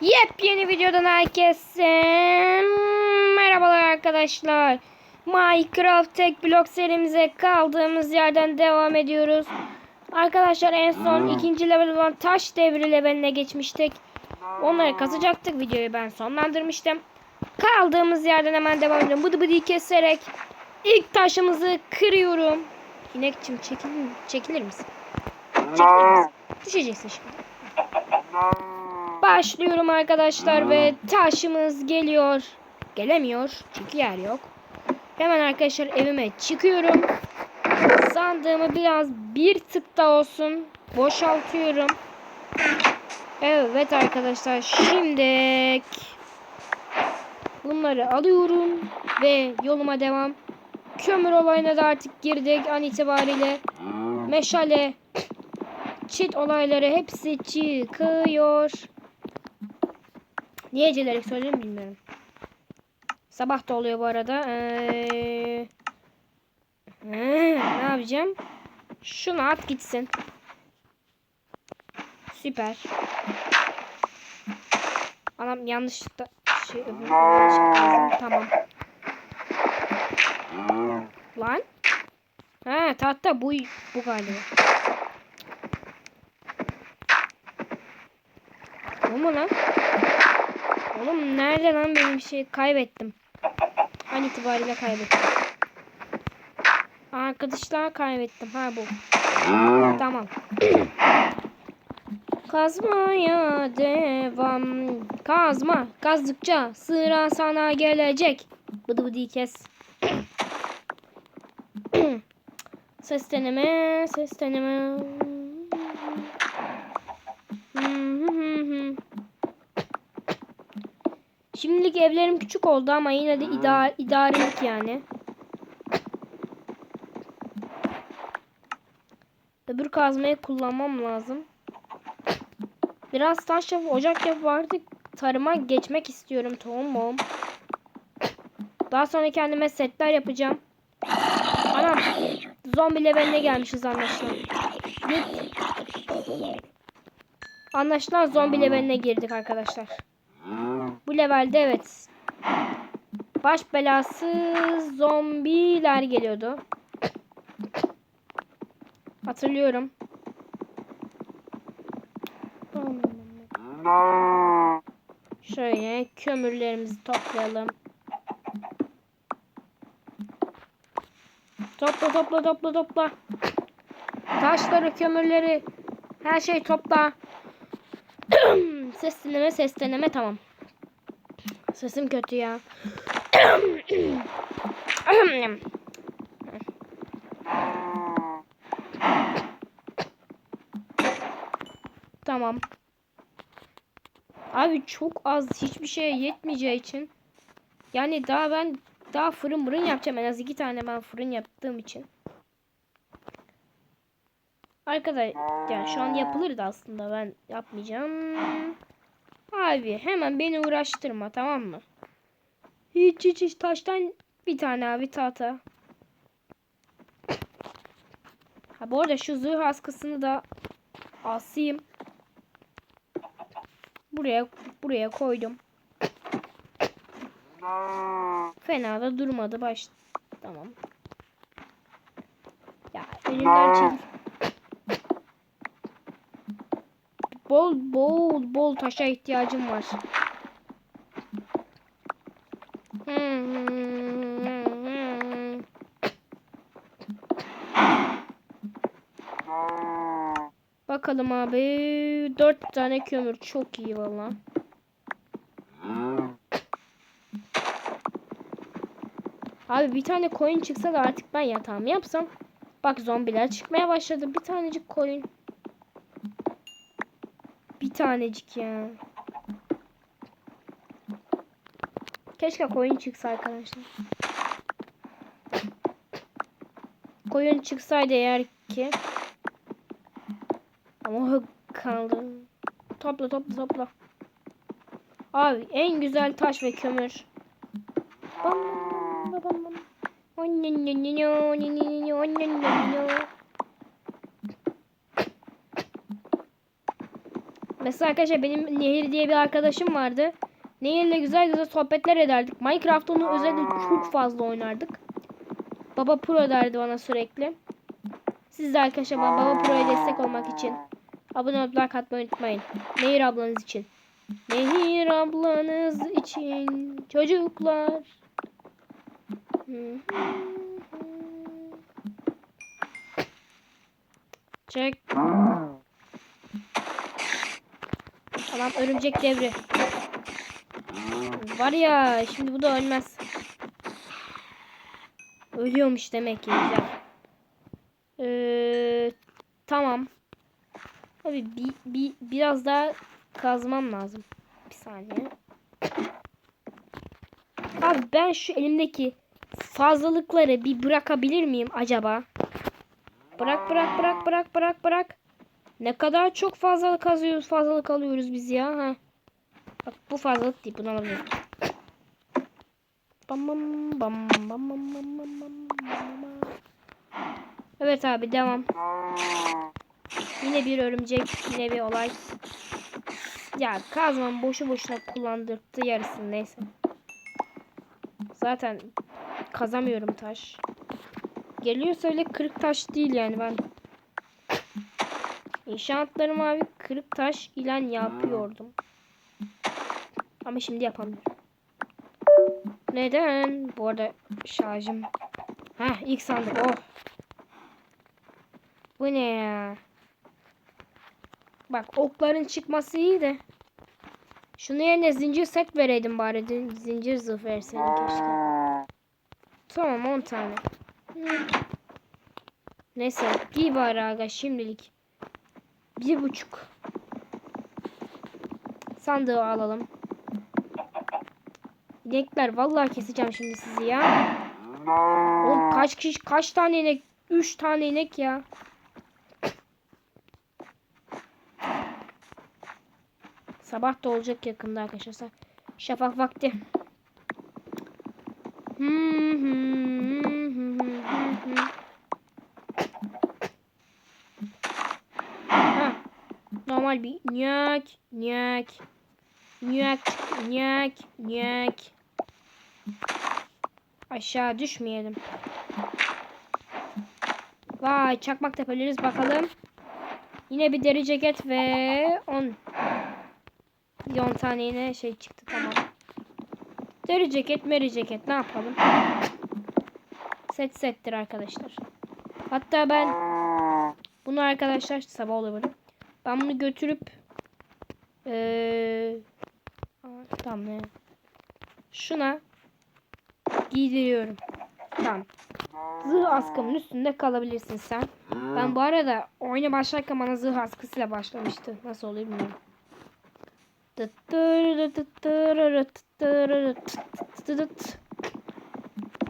Yepyeni videodan herkese merhabalar arkadaşlar. Minecraft Tek Blok serimize kaldığımız yerden devam ediyoruz. Arkadaşlar en son ikinci level olan taş devri leveline geçmiştik. Onları kazacaktık. Videoyu ben sonlandırmıştım. Kaldığımız yerden hemen devam ediyorum. Bıdı bıdı keserek ilk taşımızı kırıyorum. İnekçim çekilir, çekilir misin? Çekilir misin? Düşeceksin şimdi. Başlıyorum arkadaşlar ve taşımız geliyor. Gelemiyor çünkü yer yok. Hemen arkadaşlar evime çıkıyorum. Sandığımı biraz bir tık da olsun boşaltıyorum. Evet arkadaşlar şimdi bunları alıyorum ve yoluma devam. Kömür olayına da artık girdik an itibariyle. Meşale, çit olayları hepsi çıkıyor. Niye ecelerek söyleyeyim bilmiyorum. Sabah da oluyor bu arada. Ee, ee, ne yapacağım? Şunu at gitsin. Süper. Anam yanlışlıkla şey. Tamam. Lan. Ha tahta bu bu galiba. Bu mu lan? Oğlum nerede lan benim şey kaybettim. An itibariyle kaybettim. Arkadaşlar kaybettim. Ha bu. Tamam. Kazmaya devam. Kazma. Kazdıkça sıra sana gelecek. Bıdı bıdı kes. ses deneme. Evlerim küçük oldu ama yine de idare, idarelik yani. Öbür kazmayı kullanmam lazım. Biraz taş yap, ocak yap artık tarıma geçmek istiyorum tohum Daha sonra kendime setler yapacağım. Anam zombi leveline gelmişiz anlaşılan. Git. Anlaşılan zombi leveline girdik arkadaşlar. Bu levelde evet. Baş belası zombiler geliyordu. Hatırlıyorum. Şöyle kömürlerimizi toplayalım. Topla topla topla topla. Taşları, kömürleri, her şey topla. ses dinleme, ses deneme tamam. Sesim kötü ya. tamam. Abi çok az hiçbir şeye yetmeyeceği için. Yani daha ben daha fırın fırın yapacağım. En az iki tane ben fırın yaptığım için. Arkadaş yani şu an yapılırdı aslında ben yapmayacağım. Abi hemen beni uğraştırma tamam mı? Hiç hiç hiç taştan bir tane abi tahta. Ha bu arada şu zırh askısını da asayım. Buraya buraya koydum. Fena da durmadı baş. Tamam. Ya elimden çekil. Bol bol bol taşa ihtiyacım var. Bakalım abi. Dört tane kömür. Çok iyi valla. Abi bir tane koyun çıksa da artık ben yatağımı yapsam. Bak zombiler çıkmaya başladı. Bir tanecik koyun. Tanecik ya. Keşke koyun çıksa arkadaşlar. Koyun çıksaydı eğer ki. Ama kaldı. Topla topla topla. Abi en güzel taş ve kömür. Bam, bam, bam, Mesela arkadaşlar benim Nehir diye bir arkadaşım vardı. Nehir'le güzel güzel sohbetler ederdik. Minecraft onu özellikle çok fazla oynardık. Baba Pro derdi bana sürekli. Siz de arkadaşlar bana Baba Pro'ya destek olmak için abone olup like atmayı unutmayın. Nehir ablanız için. Nehir ablanız için çocuklar. Çek. Tamam örümcek devri. Var ya şimdi bu da ölmez. Ölüyormuş demek ki güzel. Ee, tamam. Abi bir, bir, biraz daha kazmam lazım. Bir saniye. Abi ben şu elimdeki fazlalıkları bir bırakabilir miyim acaba? Bırak bırak bırak bırak bırak bırak. Ne kadar çok fazlalık kazıyoruz, fazlalık alıyoruz biz ya. Ha. Bak bu fazlalık değil, bunu alabilirim. Bam bam bam bam bam bam bam bam bam. Evet abi devam. Yine bir örümcek, yine bir olay. Ya kazmam boşu boşuna kullandırdı yarısını neyse. Zaten kazamıyorum taş. Geliyorsa öyle kırık taş değil yani ben. İnşaatlarımı abi kırık taş ile yapıyordum. Ama şimdi yapamıyorum. Neden? Bu arada şarjım. Ha ilk sandık oh. Bu ne ya? Bak okların çıkması iyi de. Şunu yerine zincir set vereydim bari. Zincir zırh verseydim keşke. Tamam 10 tane. Neyse giy bari aga şimdilik. Bir buçuk. Sandığı alalım. İnekler vallahi keseceğim şimdi sizi ya. Oğlum kaç kişi kaç tane inek? Üç tane inek ya. Sabah da olacak yakında arkadaşlar. Şafak vakti. Hmm, hmm, hmm, hmm. Ha, normal bir nyak nyak nyak nyak nyak aşağı düşmeyelim. Vay çakmak tepeleriz bakalım. Yine bir deri ceket ve 10 10 tane yine şey çıktı tamam. Deri ceket, meri ceket ne yapalım? Set settir arkadaşlar. Hatta ben bunu arkadaşlar sabah olabilir. Ben bunu götürüp ee, tamam ne? Şuna giydiriyorum. Tamam. Zırh askımın üstünde kalabilirsin sen. Ben bu arada oyuna başlarken bana zırh askısıyla başlamıştı. Nasıl oluyor bilmiyorum.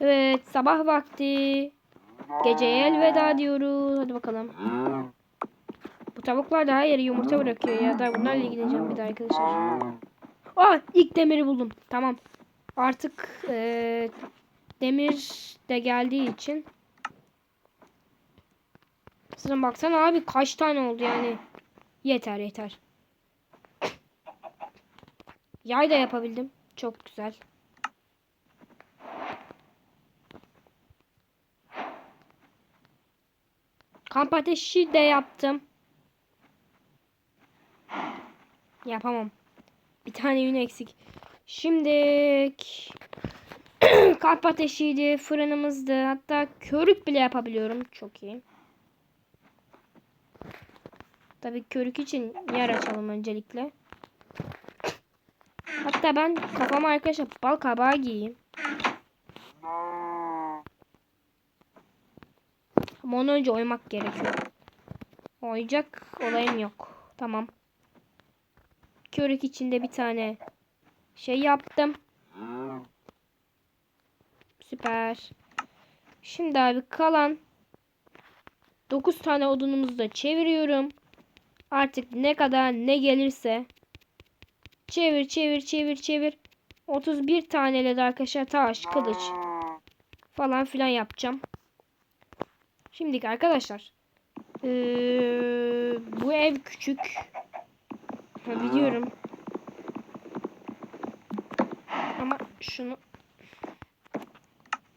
Evet sabah vakti. Geceye elveda diyoruz. Hadi bakalım. Tavuklar da her yere yumurta bırakıyor ya. Da bunlarla ilgileneceğim bir de arkadaşlar. Aa ilk demiri buldum. Tamam. Artık e, demir de geldiği için. Sana baksana abi kaç tane oldu yani. Yeter yeter. Yay da yapabildim. Çok güzel. Kamp ateşi de yaptım. Yapamam. Bir tane yün eksik. Şimdi kamp ateşiydi, fırınımızdı. Hatta körük bile yapabiliyorum. Çok iyi. Tabii körük için yer açalım öncelikle. Hatta ben kafama arkadaşlar bal kabağı giyeyim. Ama onu önce oymak gerekiyor. Oyacak olayım yok. Tamam. Körük içinde bir tane şey yaptım. Süper. Şimdi abi kalan 9 tane odunumuzu da çeviriyorum. Artık ne kadar ne gelirse çevir çevir çevir çevir. 31 taneyle de arkadaşlar taş, kılıç falan filan yapacağım. Şimdi arkadaşlar ee, bu ev küçük. Biliyorum. Ama şunu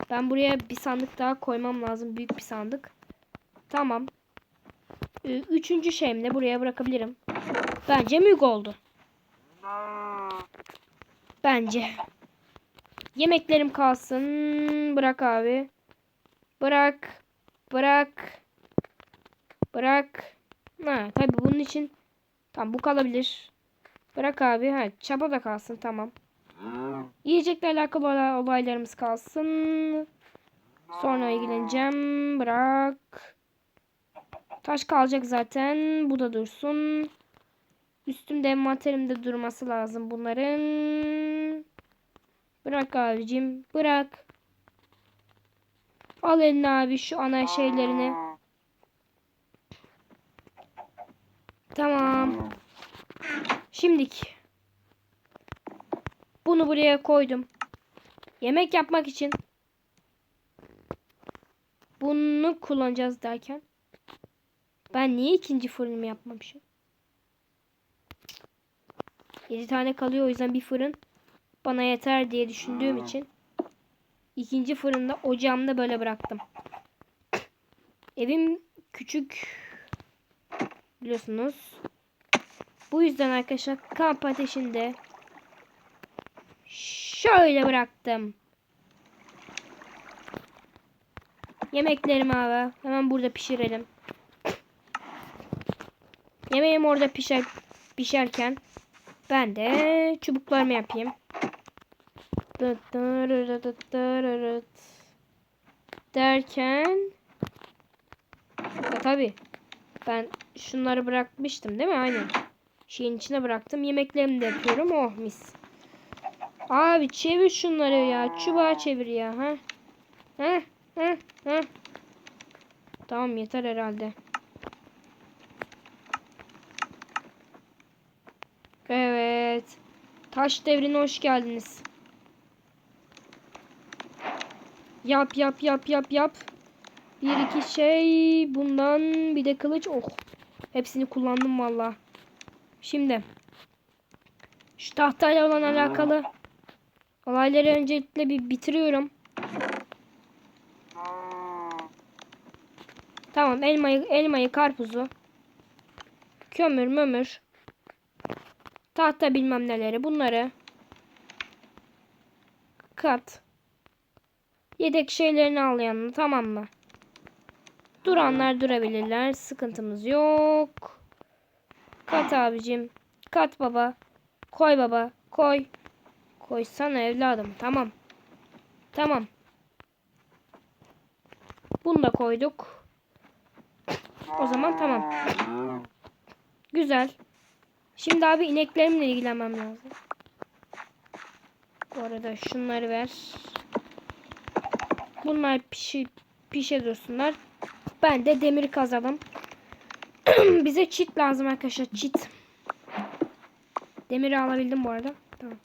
ben buraya bir sandık daha koymam lazım. Büyük bir sandık. Tamam. Ee, Üçüncü şeyim de buraya bırakabilirim. Bence mük oldu. Bence. Yemeklerim kalsın. Bırak abi. Bırak. Bırak. Bırak. Ha, tabii bunun için tamam bu kalabilir. Bırak abi. Ha, çaba da kalsın tamam. Yiyecekle alakalı olay- olaylarımız kalsın. Sonra ilgileneceğim. Bırak. Taş kalacak zaten. Bu da dursun. Üstümde envanterimde durması lazım bunların. Bırak abicim. Bırak. Al eline abi şu ana şeylerini. Tamam. Şimdik. Bunu buraya koydum. Yemek yapmak için bunu kullanacağız derken ben niye ikinci fırınımı yapmamışım? 7 tane kalıyor o yüzden bir fırın bana yeter diye düşündüğüm için ikinci fırında ocağımda böyle bıraktım. Evim küçük biliyorsunuz. Bu yüzden arkadaşlar kamp ateşinde şöyle bıraktım. Yemeklerimi abi hemen burada pişirelim. Yemeğim orada pişer pişerken ben de çubuklarımı yapayım. Derken tabi ben şunları bırakmıştım değil mi? Aynen. Şeyin içine bıraktım. Yemeklerimi de yapıyorum. Oh mis. Abi çevir şunları ya. Çubuğa çevir ya. Ha? Ha? Ha? Ha? Tamam yeter herhalde. Evet. Taş devrine hoş geldiniz. Yap yap yap yap yap. Bir iki şey bundan bir de kılıç. Oh. Hepsini kullandım valla. Şimdi. Şu tahtayla olan alakalı olayları öncelikle bir bitiriyorum. Tamam elmayı, elmayı karpuzu. Kömür mömür. Tahta bilmem neleri bunları. Kat. Yedek şeylerini al yanına tamam mı? Duranlar durabilirler. Sıkıntımız yok. Kat abicim. Kat baba. Koy baba. Koy. Koysana evladım. Tamam. Tamam. Bunu da koyduk. O zaman tamam. Güzel. Şimdi abi ineklerimle ilgilenmem lazım. Bu arada şunları ver. Bunlar pişi, pişe dursunlar. Ben de demir kazalım. Bize çit lazım arkadaşlar. Çit. Demiri alabildim bu arada. Tamam.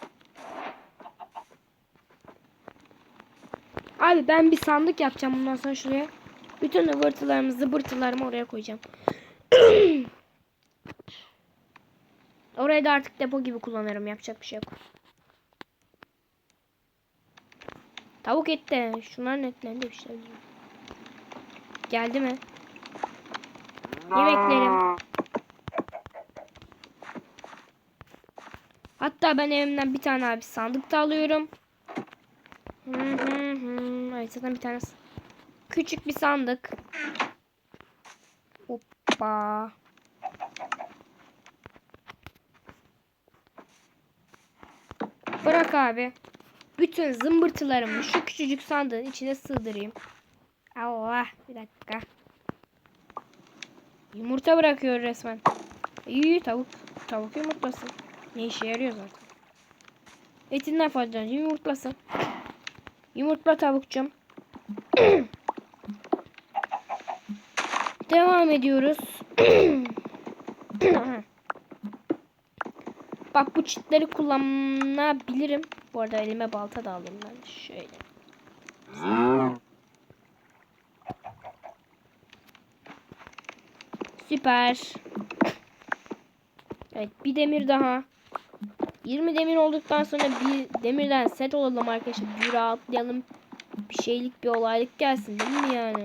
Abi ben bir sandık yapacağım bundan sonra şuraya. Bütün ıvırtılarımı zıbırtılarımı oraya koyacağım. Orayı da artık depo gibi kullanırım. Yapacak bir şey yok. Tavuk etti. Şunlar netlendi bir şey. Geldi mi? Yemeklerim. Hatta ben evimden bir tane abi sandık da alıyorum. Hı hı hı. Ay zaten bir tane küçük bir sandık. Hoppa. Bırak abi. Bütün zımbırtılarımı şu küçücük sandığın içine sığdırayım. Allah bir dakika. Yumurta bırakıyor resmen. İyi tavuk. Tavuk yumurtlasın. Ne işe yarıyor zaten. Etinden faydalanınca yumurtlasın. Yumurtla tavukcum. Devam ediyoruz. Bak bu çitleri kullanabilirim. Bu arada elime balta da alayım ben. Şöyle. Süper. Evet bir demir daha. 20 demir olduktan sonra bir demirden set olalım arkadaşlar. Bir rahatlayalım. Bir şeylik bir olaylık gelsin değil mi yani?